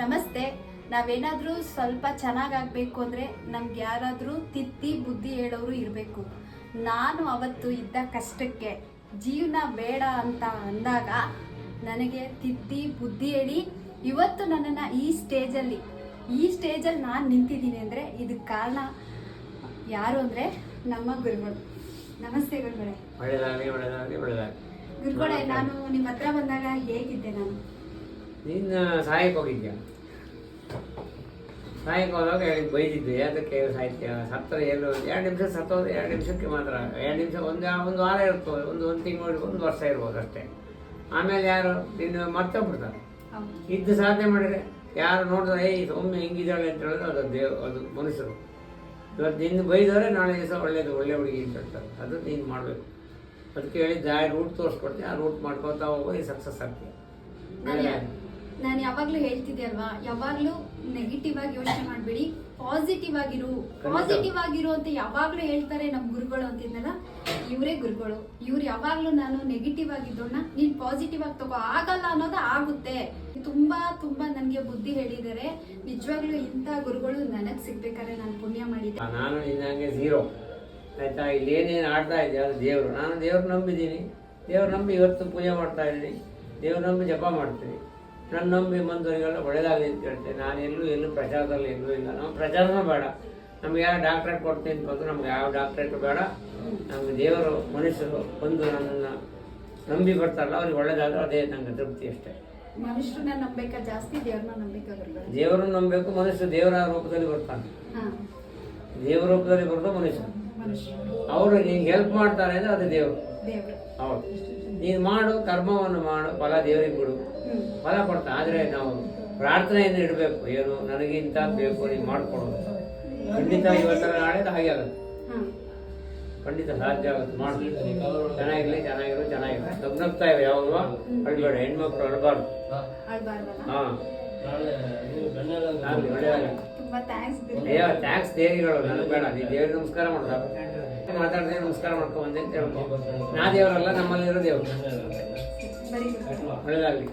ನಮಸ್ತೆ. ನಾವೇನಾದರೂ ಸ್ವಲ್ಪ ಚೆನ್ನಾಗಾಗಬೇಕು ಅಂದರೆ ನಮ್ಗೆ ಯಾರಾದರೂ ತಿದ್ದಿ ಬುದ್ಧಿ ಹೇಳೋರು ಇರಬೇಕು. ನಾನು ಅವತ್ತು ಇದ್ದ ಕಷ್ಟಕ್ಕೆ ಜೀವನ ಬೇಡ ಅಂತ ಅಂದಾಗ ನನಗೆ ತಿದ್ದಿ ಬುದ್ಧಿ ಹೇಳಿ ಇವತ್ತು ನನ್ನನ್ನು ಈ ಸ್ಟೇಜಲ್ಲಿ ಈ ಸ್ಟೇಜಲ್ಲಿ ನಾನು ನಿಂತಿದ್ದೀನಿ ಅಂದರೆ ಇದಕ್ಕೆ ಕಾರಣ ಯಾರು ಅಂದರೆ ನಮ್ಮ ಗುರುಗಳು. ನಮಸ್ತೆ ಗುರುಗಳೇ. ಗುರುಗಳೇ ನಾನು ನಿಮ್ಮ ಹತ್ರ ಬಂದಾಗ ಹೇಗಿದ್ದೆ ನಾನು? ನೀನು ಸಹಾಯಕ್ಕೆ ಹೋಗಿದ್ಯಾ? ಸಹಾಯಕ್ಕೆ ಹೋದಾಗ ಹೇಳಿ ಬೈದಿದ್ದೆ ಅದಕ್ಕೆ ಸಾಹಿತ್ಯ? ಸತ್ತರ ಏನು ಎರಡು ನಿಮಿಷ ಸತ್ತೋದು ಎರಡು ನಿಮಿಷಕ್ಕೆ ಮಾತ್ರ ಎರಡು ನಿಮಿಷ ಒಂದು ಒಂದು ವಾರ ಇರ್ತದೆ ಒಂದು ಒಂದು ತಿಂಗಳು ಒಂದು ವರ್ಷ ಇರ್ಬೋದು ಅಷ್ಟೇ. ಆಮೇಲೆ ಯಾರು? ನಿನ್ನ ಮತ್ತೆ ಬಿಡ್ತಾರೆ ಇದ್ದು ಸಾಧನೆ ಮಾಡಿದ್ರೆ ಯಾರು ನೋಡಿದ್ರೆ ಏಯ್ ಒಮ್ಮೆ ಹೆಂಗಿದ್ದಾಳೆ ಅಂತ ಹೇಳಿದ್ರೆ ಅದು ದೇವ್ ಅದು ಮನುಷ್ಯರು. ಇವತ್ತು ನಿನ್ನ ಬೈದವರೆ ನಾಳೆ ದಿವಸ ಒಳ್ಳೇದು ಒಳ್ಳೆ ಹುಡುಗಿ ಅಂತ ಹೇಳ್ತಾರೆ. ಅದು ನೀನು ಮಾಡಬೇಕು. ಅದಕ್ಕೆ ಹೇಳಿ ಜಾಯ್ ರೂಟ್ ತೋರಿಸ್ಕೊಡ್ತೀನಿ ಆ ರೂಟ್ ಮಾಡ್ಕೊತಾ ಹೋಗಿ ಸಕ್ಸಸ್ ಆಗ್ತೀಯ. ನಾನು ಯಾವಾಗ್ಲೂ ಹೇಳ್ತಿದ್ದೆ ಅಲ್ವಾ? ಯಾವಾಗ್ಲೂ ನೆಗೆಟಿವ್ ಆಗಿ ಯೋಚನೆ ಮಾಡಬೇಡಿ. ಪಾಸಿಟಿವ್ ಆಗಿರು. ಪಾಸಿಟಿವ್ ಆಗಿರು ಅಂತ ಯಾವಾಗ್ಲೂ ಹೇಳ್ತಾರೆ ನಮ್ಮ ಗುರುಗಳು ಅಂತಿದ್ನಲ್ಲ ಇವರೇ ಗುರುಗಳು. ಇವ್ರು ಯಾವಾಗ್ಲೂ ನಾನು ನೆಗೆಟಿವ್ ಆಗಿದ್ದೋಣ ನೀನ್ ಪಾಸಿಟಿವ್ ಆಗಿ ತಗೋ. ಆಗಲ್ಲ ಅನ್ನೋದು ಆಗುತ್ತೆ. ತುಂಬಾ ತುಂಬಾ ನನಗೆ ಬುದ್ಧಿ ಹೇಳಿದ್ದಾರೆ. ನಿಜವಾಗ್ಲೂ ಇಂಥ ಗುರುಗಳು ನನಗ್ ಸಿಗ್ಬೇಕಾದ್ರೆ ನಾನು ಪುಣ್ಯ ಮಾಡಿದ್ದೆ ನಾನು ನಿನ್ನಂಗೆ ಝೀರೋ ಆಯ್ತಾ? ಇಲ್ಲಿ ಏನೇನು ಆಡ್ತಾ ಇದ್ದೆ ಅದು ದೇವರು. ನಾನು ದೇವ್ರು ನಂಬಿದ್ದೀನಿ. ದೇವ್ರು ನಂಬಿ ಇವತ್ತು ಪೂಜೆ ಮಾಡ್ತಾ ಇದ್ದೀನಿ. ದೇವ್ರು ನಂಬಿ ಜಪ ಮಾಡ್ತೀನಿ. ನನ್ನ ನಂಬಿ ಬಂದವರಿಗೆಲ್ಲ ಒಳ್ಳೇದಾಗಲಿ ಅಂತ ಹೇಳ್ತೇನೆ ನಾನು ಎಲ್ಲೂ ಎಲ್ಲೂ ಪ್ರಚಾರದಲ್ಲಿ ಎಲ್ಲೂ ಇಲ್ಲ. ನಮ್ಮ ಪ್ರಚಾರನೂ ಬೇಡ. ನಮ್ಗೆ ಯಾವ ಡಾಕ್ಟ್ರೇಟ್ ಕೊಡ್ತೀನಿ ಅಂತ ಬಂದು ನಮ್ಗೆ ಯಾವ ಡಾಕ್ಟ್ರೇಟ್ ಬೇಡ. ನಮ್ಗೆ ದೇವರು ಮನುಷ್ಯರು ಬಂದು ನನ್ನನ್ನು ನಂಬಿ ಬರ್ತಾರಲ್ಲ ಅವ್ರಿಗೆ ಒಳ್ಳೇದಾದ್ರೆ ಅದೇ ನನಗೆ ತೃಪ್ತಿ ಅಷ್ಟೇ. ಮನುಷ್ಯರನ್ನ ನಂಬೇಕಾ? ಜಾಸ್ತಿ ದೇವ್ರನ್ನ ದೇವರನ್ನು ನಂಬಬೇಕು ಮನುಷ್ಯ ದೇವರ ರೂಪದಲ್ಲಿ ಬರ್ತಾನೆ. ದೇವರ ರೂಪದಲ್ಲಿ ಬರೋದು ಮನುಷ್ಯ. ಅವರು ನಿಂಗೆ ಹೆಲ್ಪ್ ಮಾಡ್ತಾರೆ ಅಂದ್ರೆ ಅದು ದೇವರು. ದೇವ್ರು. ಹೌದು. ನೀನು ಮಾಡು ಕರ್ಮವನ್ನು ಮಾಡು ಫಲ ದೇವರಿಗೆ ಬಿಡು ಫಲ ಕೊಡ್ತಾ ಆದರೆ ನಾವು ಪ್ರಾರ್ಥನೆಯನ್ನು ಇಡಬೇಕು. ಏನು ನನಗೆ ಇಂಥ ಬೇಕು ನೀನು ಮಾಡಿಕೊಡೋದು ಖಂಡಿತ ಇವತ್ತರ ನಾಳೆ ಹಾಗೆ ಆಗುತ್ತೆ. ಹಾ. ಖಂಡಿತ ಸಾಧ್ಯ ಆಗುತ್ತೆ. ಮಾಡಿ ಚೆನ್ನಾಗಿರ್ಲಿ ಚೆನ್ನಾಗಿರೋ ಚೆನ್ನಾಗಿರೋ. ನಗ್ನಗ್ತಾ ಇವೆ ಯಾವಾಗ? ಅಳ್ಬೇಡ ಹೆಣ್ಮಕ್ಳು ಅಡ್ಬಾರ್ದು. ಹಾ. ಆಗಲಿ ತುಂಬಾ ಥ್ಯಾಂಕ್ಸ್ ಅಯ್ಯೋ ಟ್ಯಾಕ್ಸ್ ದೇವಿಗಳು ನನಗೆ ಬೇಡ ನೀ ದೇವ್ರಿಗೆ ನಮಸ್ಕಾರ ಮಾಡೋದು. ಮಾತಾಡಿದ್ರೆ ನಮಸ್ಕಾರ ಮಾಡ್ಕೊಂಡು ಬಂದೆ ಅಂತ ಹೇಳ್ಕೊ ನಾ ದೇವರಲ್ಲ ನಮ್ಮಲ್ಲಿರೋ ದೇವರು. ಒಳ್ಳೇದಾಗಲಿ.